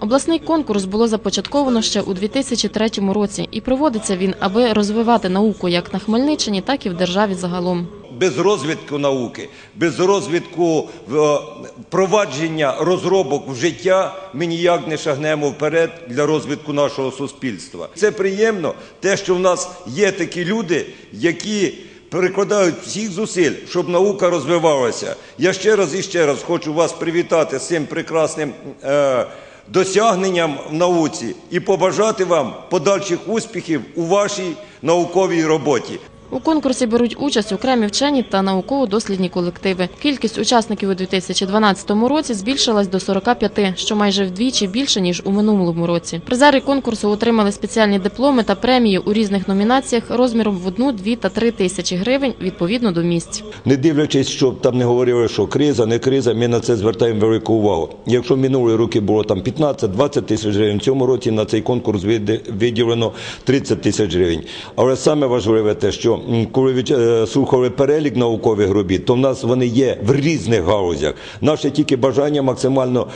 Обласний конкурс було започатковано ще у 2003 році, і проводиться він, аби розвивати науку як на Хмельниччині, так і в державі загалом. без розвитку науки, без розвитку е, впровадження розробок в життя ми ніяк не шагнемо вперед для розвитку нашого суспільства. Це приємно, те, що в нас є такі люди, які перекладають всіх зусиль, щоб наука розвивалася. Я ще раз і ще раз хочу вас привітати з цим прекрасним. Е, Досягненням в науці і побажати вам подальших успіхів у вашій науковій роботі. У конкурсі беруть участь окремі вчені та науково-дослідні колективи. Кількість учасників у 2012 році збільшилась до 45, що майже вдвічі більше ніж у минулому році. Призери конкурсу отримали спеціальні дипломи та премії у різних номінаціях розміром в одну, дві та три тисячі гривень відповідно до місць. Не дивлячись, що там не говорили, що криза, не криза, ми на це звертаємо велику увагу. Якщо минулі роки було там 15-20 тисяч гривень, в цьому році на цей конкурс виділено 30 тисяч гривень. Але саме важливе те, що м, коли е, слухали перелік наукових робіт, то в нас вони є в різних галузях. Наше тільки бажання максимально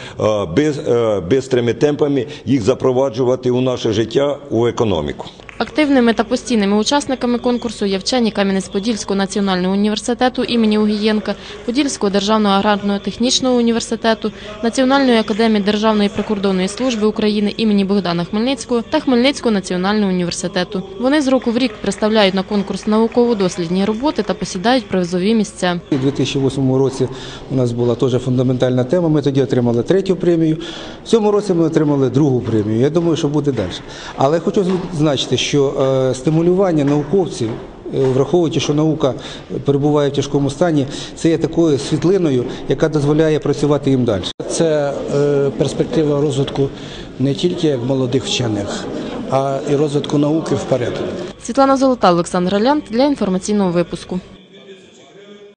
е, е, бистрими темпами їх запроваджувати у наше життя, у економіку. Активними та постійними учасниками конкурсу є вчені Кам'янець-Подільського національного університету імені Угієнка, Подільського державного аграрного технічного університету, Національної академії Державної прикордонної служби України імені Богдана Хмельницького та Хмельницького національного університету. Вони з року в рік представляють на конкурс науково-дослідні роботи та посідають призові місця. У 2008 році у нас була теж фундаментальна тема. Ми тоді отримали третю премію. В цьому році ми отримали другу премію. Я думаю, що буде далі. Але хочу зазначити, що е, стимулювання науковців. е, Враховуючи, що наука перебуває в тяжкому стані, це є такою світлиною, яка дозволяє працювати їм далі. Це е, перспектива розвитку не тільки як молодих вчених, а і розвитку науки вперед. Світлана Золота, Олександр Лянд для інформаційного випуску.